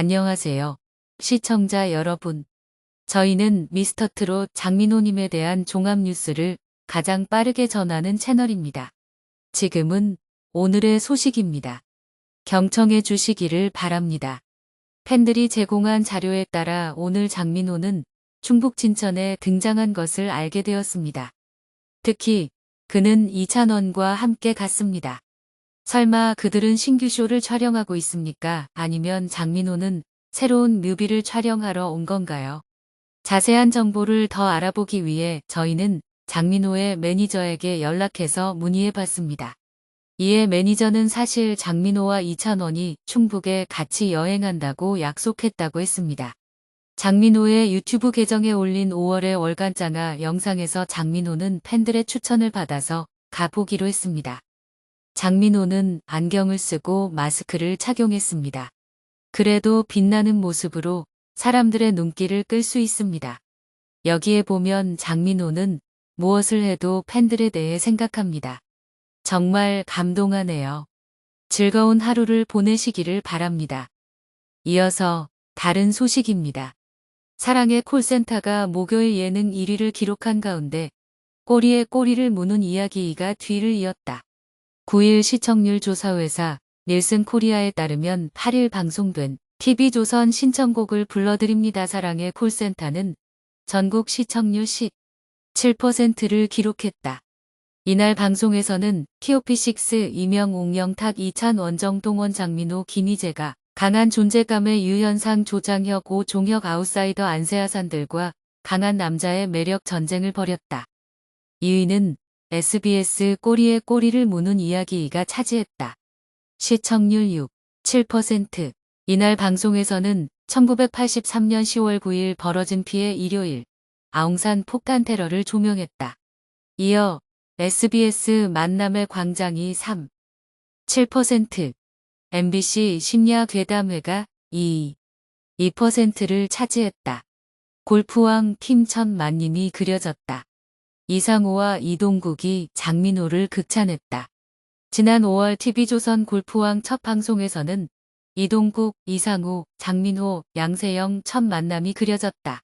안녕하세요. 시청자 여러분. 저희는 미스터트롯 장민호님에 대한 종합 뉴스를 가장 빠르게 전하는 채널입니다. 지금은 오늘의 소식입니다. 경청해 주시기를 바랍니다. 팬들이 제공한 자료에 따라 오늘 장민호는 충북 진천에 등장한 것을 알게 되었습니다. 특히 그는 이찬원과 함께 갔습니다. 설마 그들은 신규 쇼를 촬영하고 있습니까? 아니면 장민호는 새로운 뮤비를 촬영하러 온 건가요? 자세한 정보를 더 알아보기 위해 저희는 장민호의 매니저에게 연락해서 문의해 봤습니다. 이에 매니저는 사실 장민호와 이찬원이 충북에 같이 여행한다고 약속했다고 했습니다. 장민호의 유튜브 계정에 올린 5월의 월간장화 영상에서 장민호는 팬들의 추천을 받아서 가보기로 했습니다. 장민호는 안경을 쓰고 마스크를 착용했습니다. 그래도 빛나는 모습으로 사람들의 눈길을 끌 수 있습니다. 여기에 보면 장민호는 무엇을 해도 팬들에 대해 생각합니다. 정말 감동하네요. 즐거운 하루를 보내시기를 바랍니다. 이어서 다른 소식입니다. 사랑의 콜센터가 목요일 예능 1위를 기록한 가운데 꼬리에 꼬리를 무는 이야기가 뒤를 이었다. 9일 시청률 조사회사 닐슨 코리아에 따르면 8일 방송된 TV조선 신청곡을 불러드립니다. 사랑의 콜센터는 전국 시청률 17%를 기록했다. 이날 방송에서는 TOP6 이명 옥영탁 이찬 원정동원 장민호 김희재가 강한 존재감의 유현상 조장혁 오종혁 아웃사이더 안세아산들과 강한 남자의 매력 전쟁을 벌였다. 2위는 SBS 꼬리에 꼬리를 무는 이야기가 차지했다. 시청률 6, 7%. 이날 방송에서는 1983년 10월 9일 벌어진 피해 일요일 아웅산 폭탄 테러를 조명했다. 이어 SBS 만남의 광장이 3, 7%, MBC 심야 괴담회가 2, 2%를 차지했다. 골프왕 팀 천만님이 그려졌다. 이상호와 이동국이 장민호를 극찬했다. 지난 5월 TV조선 골프왕 첫 방송에서는 이동국, 이상호, 장민호, 양세형 첫 만남이 그려졌다.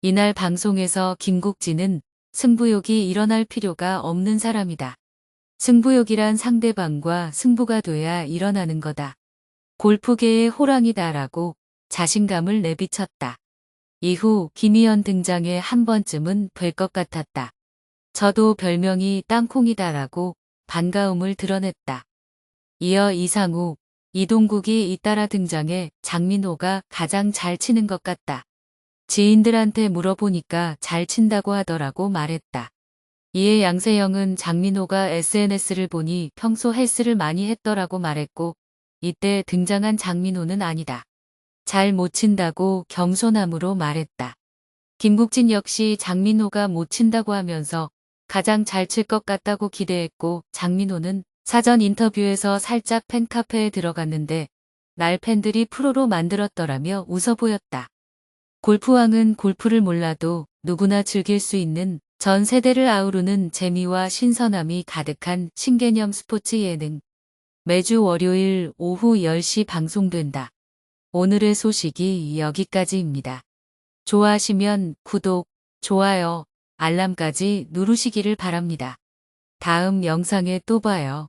이날 방송에서 김국진은 승부욕이 일어날 필요가 없는 사람이다. 승부욕이란 상대방과 승부가 돼야 일어나는 거다. 골프계의 호랑이다라고 자신감을 내비쳤다. 이후 김희연 등장에 한 번쯤은 뵐것 같았다. 저도 별명이 땅콩이다라고 반가움을 드러냈다. 이어 이상우, 이동국이 잇따라 등장해 장민호가 가장 잘 치는 것 같다. 지인들한테 물어보니까 잘 친다고 하더라고 말했다. 이에 양세형은 장민호가 SNS를 보니 평소 헬스를 많이 했더라고 말했고 이때 등장한 장민호는 아니다. 잘 못 친다고 겸손함으로 말했다. 김국진 역시 장민호가 못 친다고 하면서 가장 잘 칠 것 같다고 기대했고 장민호는 사전 인터뷰에서 살짝 팬카페에 들어갔는데 날 팬들이 프로로 만들었더라며 웃어 보였다. 골프왕은 골프를 몰라도 누구나 즐길 수 있는 전 세대를 아우르는 재미와 신선함이 가득한 신개념 스포츠 예능. 매주 월요일 오후 10시 방송된다. 오늘의 소식이 여기까지입니다. 좋아하시면 구독, 좋아요, 알람까지 누르시기를 바랍니다. 다음 영상에 또 봐요.